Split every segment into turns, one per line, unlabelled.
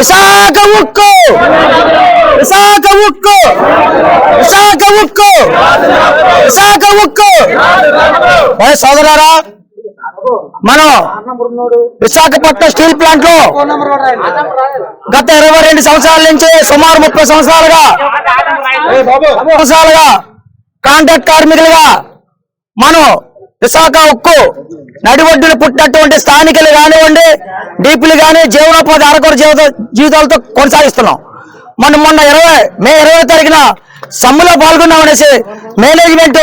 విశాఖ ఉక్కు! విశాఖ ఉక్కు! విశాఖ ఉక్కు! విశాఖ ఉక్కు! సోదరారా మనం విశాఖపట్నం స్టీల్ ప్లాంట్లో గత ఇరవై రెండు సంవత్సరాల నుంచి సుమారు ముప్పై సంవత్సరాలుగా సంవత్సరాలుగా కాంట్రాక్ట్ కార్మికులుగా మనం విశాఖ ఉక్కు నడివడ్డును పుట్టినటువంటి స్థానికులు కానివ్వండి డీపీలు కానీ జీవనోపాధి అరకొర జీవిత జీవితాలతో కొనసాగిస్తున్నాం. మనం మొన్న ఇరవై మే ఇరవై తారీఖున సమ్మెలో పాల్గొన్నామనేసి మేనేజ్మెంట్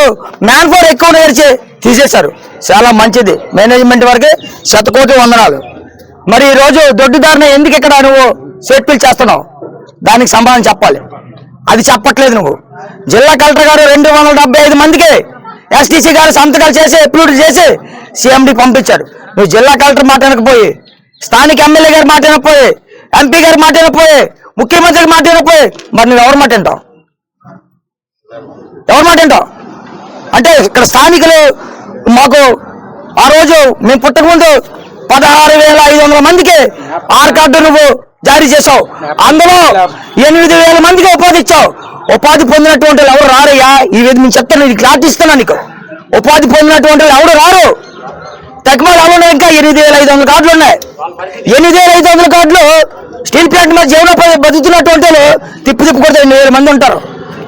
మ్యాన్ పవర్ ఎక్కువ నేర్చి తీసేశారు. చాలా మంచిది. మేనేజ్మెంట్ వరకే శతకోటి వందనాలు. మరి ఈ రోజు ఎందుకు ఇక్కడ నువ్వు సేట్పిల్ చేస్తున్నావు? దానికి సమాధానం చెప్పాలి. అది చెప్పట్లేదు నువ్వు. జిల్లా కలెక్టర్ గారు రెండు వందల డెబ్బై ఐదు మందికి ఎస్టీసీ గారు సంతకాలు చేసి అప్రూవ్ చేసి సీఎండి పంపించాడు. నువ్వు జిల్లా కలెక్టర్ మాట వినకపోయి స్థానిక ఎమ్మెల్యే గారి మాట వినకపోయి ఎంపీ గారి మాట వినకపోయి ముఖ్యమంత్రి మాట వినకపోయి మరి నువ్వు ఎవరి మాట వింటావు? ఎవరి మాట వింటావు? అంటే ఇక్కడ స్థానికులు మాకు ఆ రోజు మేము పుట్టకముందు పదహారు వేల ఐదు వందల మందికి ఆర్ కార్డు నువ్వు జారీ చేసావు అందులో ఎనిమిది వేల మందికి ఉపాధి ఇచ్చావు. ఉపాధి పొందినటువంటి వాళ్ళు ఎవరు రారయ్యా? ఈ విధంగా నేను చెప్తాను ఇది క్లాట్ ఇస్తున్నా నీకు. ఉపాధి పొందినటువంటి వాళ్ళు ఎవరు రారు? తక్కువలు ఉన్నాయి ఇంకా ఎనిమిది వేల ఐదు వందల కార్డులు ఉన్నాయి. ఎనిమిది వేల ఐదు వందల కార్డులు స్టీల్ ప్లాంట్ మీద జీవనోపాధి బతుకుతున్నటువంటి తిప్పి తిప్పి కొడితే ఎనిమిది వేల మంది ఉంటారు.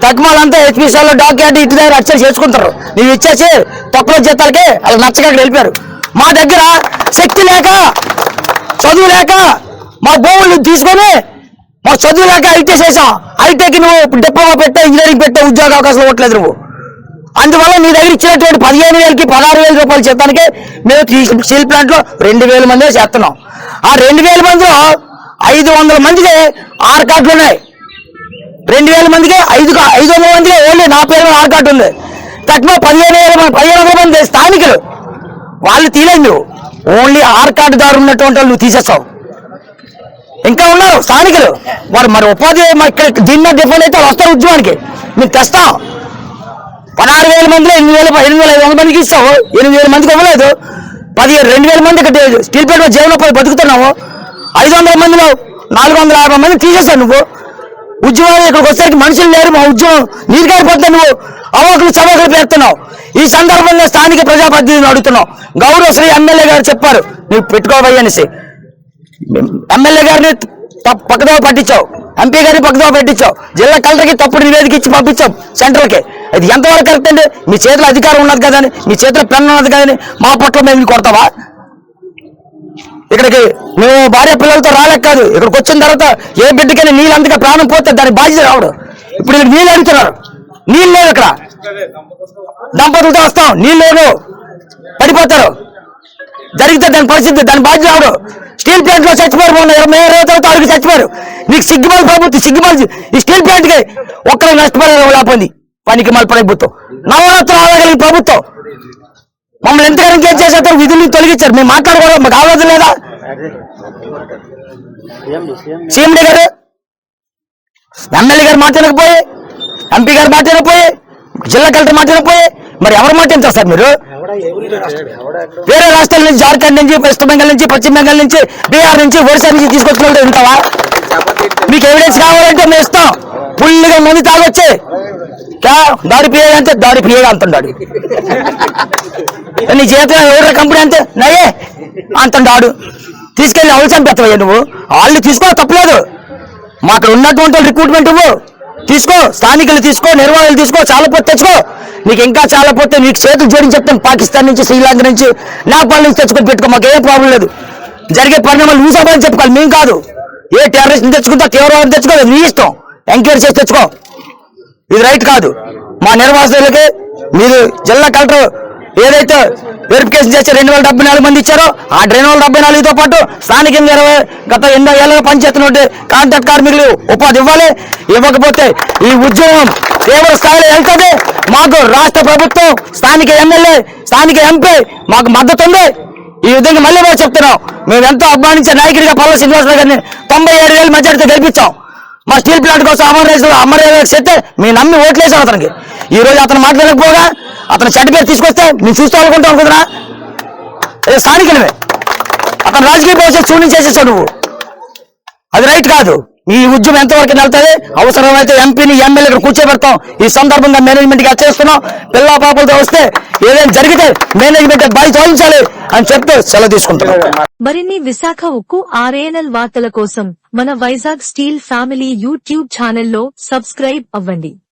తక్కువలంతా హెచ్పిసాల్లో డాక్యుమెంట్ ఇటు దగ్గర అచ్చలు చేసుకుంటారు. నీవు ఇచ్చేసి తక్కువ జీతాలకి వాళ్ళు నచ్చక అక్కడ వెళ్ళిపోయారు మా దగ్గర శక్తి లేక చదువు లేక మా భూములు తీసుకొని మా చదువు లేక ఐటీ చేసాం ఐటీకి నువ్వు డిప్లొమా పెట్టా ఇంజనీరింగ్ పెట్టే ఉద్యోగ అవకాశాలు ఇవ్వట్లేదు నువ్వు. అందువల్ల నీ దగ్గర ఇచ్చినటువంటి పదిహేను వేలకి పదహారు వేల రూపాయలు చేతానికి మేము స్టీల్ ప్లాంట్లో రెండు వేల మంది చేస్తున్నాం. ఆ రెండు వేల మందిలో ఐదు వందల మందికి ఆరు కార్డులు ఉన్నాయి. రెండు వేల మందికి ఐదు ఐదు వందల మందికి ఓన్లీ నా పేరు మీద ఆరు కార్డు ఉంది. తక్కువ పదిహేను వేల పదిహేను వందల మంది స్థానికులు. వాళ్ళు తీలేదు నువ్వు ఓన్లీ ఆర్ కార్డుదారు ఉన్నటువంటి వాళ్ళు నువ్వు తీసేస్తావు. ఇంకా ఉన్నారు స్థానికులు. వారు మరి ఉపాధి మరి దీని మీద డిఫరెంట్ అయితే వస్తారు ఉద్యమానికి. మేము తెస్తాం. పదహారు వేల మందిలో ఎనిమిది వేల ఎనిమిది వేల ఐదు వందల మందికి ఇస్తావు. ఎనిమిది వేల మందికి ఇవ్వలేదు. పదిహేను రెండు వేల మంది ఇక్కడ స్టీల్ ప్లాంట్ మీద జీవనోపాధి బతుకుతున్నావు. ఐదు వందల మందిలో నాలుగు వందల యాభై మంది తీసేస్తావు నువ్వు. ఉద్యమాలు ఇక్కడికి వచ్చేసరికి మనుషులు లేరు మా ఉద్యమం నీరు గారిపోతే నువ్వు. అవాకులు చవాకులు పెడుతున్నావు ఈ సందర్భంగా స్థానిక ప్రజాప్రతినిధిని అడుగుతున్నావు. గౌరవ శ్రీ ఎమ్మెల్యే గారు చెప్పారు. నువ్వు పెట్టుకోబోయ్ అనేసి. ఎమ్మెల్యే గారిని తప్ప- పక్కదో పట్టించావు. ఎంపీ గారిని పక్కదో పట్టించావు. జిల్లా కలెక్టర్కి తప్పుడు నివేదిక ఇచ్చి పంపించావు సెంట్రల్కి. ఇది ఎంతవరకు కరెక్ట్ అండి? మీ చేతిలో అధికారం ఉన్నది కదని మీ చేతిలో పెన్ ఉన్నది కదని మా పట్ల మేము కొడతావా? ఇక్కడికి మేము భార్య పిల్లలతో రాలేక కాదు. ఇక్కడికి వచ్చిన తర్వాత ఏ బిడ్డకైనా నీళ్ళు అందుకే ప్రాణం పోతే దాని బాధ్యత రావడు. ఇప్పుడు ఇక్కడ నీళ్ళు అడుగుతున్నారు. నీళ్ళు లేవు ఇక్కడ. దంపతులతో వస్తాం. నీళ్ళు లేవు. పడిపోతారు. జరిగితే దాని పరిస్థితి దాని బాధ్యత రావడు. స్టీల్ ప్లాంట్లో చచ్చిపోయారు మొన్న ఇరవై ఇరవై తర్వాత అడిగి చచ్చిపోయారు. నీకు సిగ్గుమాలి ప్రభుత్వం సిగ్గుమాలి ఈ స్టీల్ ప్లాంట్కి ఒక్కరు నష్టపడే లేకపోయింది. పనికి మళ్ళీ ప్రభుత్వం. నవరత్నం ఆడగలిగిన ప్రభుత్వం. మమ్మల్ని ఎంతగానో కేసు చేసేస్తారు విధులు తొలగించారు. మేము మాట్లాడుకోవడం మాకు ఆలోచన లేదా? సీఎండి గారు ఎమ్మెల్యే గారు మాట్లాడకపోయి ఎంపీ గారు మాట్లాడకపోయి జిల్లా కలెక్టర్ మాట్లాడకపోయి మరి ఎవరు మాట్లాడతారు సార్ మీరు? వేరే రాష్ట్రాల నుంచి జార్ఖండ్ నుంచి వెస్ట్ బెంగాల్ నుంచి పశ్చిమ బెంగాల్ నుంచి బీహార్ నుంచి ఒడిశా నుంచి తీసుకొచ్చిన వాళ్ళు ఉంటావా? మీకు ఎవిడెన్స్ కావాలంటే మేము ఇస్తాం. ఫుల్గా మంది తాగొచ్చే క్యా దాడి పియ్యగా అంతే దాడి పియ్యగా అంటున్నాడు నీ చేతిలో ఎవరి కంపెనీ అంతే నయే అంటున్నాడు తీసుకెళ్ళి అవసరం చంపేస్తావయ్యా నువ్వు? వాళ్ళు తీసుకో తప్పలేదు మా అక్కడ ఉన్నటువంటి రిక్రూట్మెంట్ ఇవ్వు. తీసుకో స్థానికులు తీసుకో నిర్వాహకులు తీసుకో చాలా పొత్తు తెచ్చుకో. నీకు ఇంకా చాలా పొత్తు నీకు చేతులు జోడించి చెప్తాను పాకిస్తాన్ నుంచి శ్రీలంక నుంచి. నేపాల్ నుంచి తెచ్చుకొని పెట్టుకో మాకు ఏ ప్రాబ్లం లేదు. జరిగే పరిణామాలు నువ్వు సభ చెప్పుకోవాలి మేము కాదు. ఏ టెర్రరిస్ట్ తెచ్చుకుంటా తీవ్రవాదం తెచ్చుకోలేదు నీ ఇష్టం. ఎంక్వైరీ చేసి తెచ్చుకో. ఇది రైట్ కాదు. మా నిర్వాసితులకి మీరు జిల్లా కలెక్టర్ ఏదైతే వెరిఫికేషన్ చేసి రెండు వేల డెబ్బై నాలుగు మంది ఇచ్చారో ఆ రెండు వేల డెబ్బై నాలుగుతో పాటు స్థానికంగా ఇరవై గత ఎన్నో ఏళ్ళగా పనిచేస్తున్నట్టు కాంట్రాక్ట్ కార్మికులు ఉపాధి ఇవ్వాలి. ఇవ్వకపోతే ఈ ఉద్యమం తీవ్ర స్థాయిలో వెళ్తుంది. మాకు రాష్ట్ర ప్రభుత్వం స్థానిక ఎమ్మెల్యే స్థానిక ఎంపీ మాకు మద్దతు ఉంది. ఈ విధంగా మళ్ళీ మేము చెప్తున్నాం. మేము ఎంతో అభిమానించే నాయకుడిగా పల్లె శ్రీనివాసరావు గారిని తొంభై ఏడు వేల మెజార్టీతో గెలిపించాం. మా స్టీల్ ప్లాంట్ కోసం అమర్రాజు అమర్రాజు చెప్తే మీ నమ్మి ఓట్లేసాం అతనికి. ఈ రోజు అతను మాట్లాడకపోగా అతను చెడ్డ పేరు తీసుకొస్తే నేను చూస్తూ అనుకుంటాం అనుకుంటున్నా? ఏ స్థానికులమే అతను రాజకీయ భవిష్యత్తు చూడని చేసేసావు నువ్వు. అది రైట్ కాదు. ఈ ఉద్యమం ఎంతవరకు వెళ్తుంది అవసరమైతే ఎంపీని ఎమ్మెల్యే కూర్చోబెడతాం. ఈ సందర్భంగా మేనేజ్మెంట్గా చేస్తున్నాం. పిల్ల పాపలతో వస్తే ఏదైనా జరిగితే మేనేజ్మెంట్ బాధ్యత వహించాలి. అని చెప్తే సెలవు తీసుకుంటున్నాం
మరిన్ని విశాఖ ఉక్కు ఆర్ఏఎన్ఎల్ వార్తల కోసం మన వైజాగ్ స్టీల్ ఫ్యామిలీ యూట్యూబ్ ఛానల్లో సబ్స్క్రైబ్ అవ్వండి.